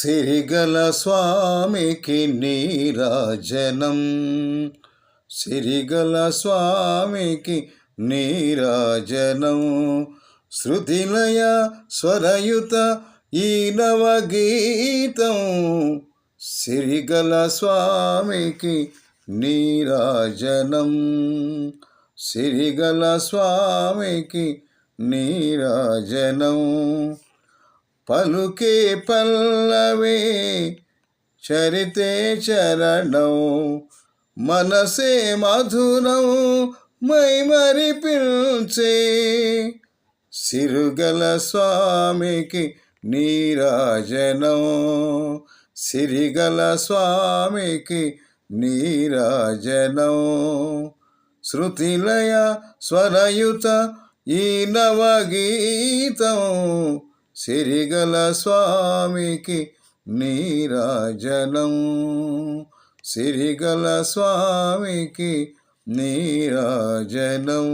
సిరిగల స్వామికి నీరాజనం. సిరిగల స్వామికి నీరాజనం. శృతిలయ స్వరయుత ఈ నవగీతం. సిరిగల స్వామికి నీరాజనం. సిరిగల స్వామికి నీరాజనం. పలుకే పల్లవే చరితే చరణం మనసే మధురం మైమరి పిల్చే సిరుగల స్వామికి నీరాజనం సిరిగల స్వామికి నీరాజనం. శృతిలయ స్వరయుత ఈ నవగీతం సిరిగల స్వామికి నీరాజనం. సిరిగల స్వామికి నీరాజనం.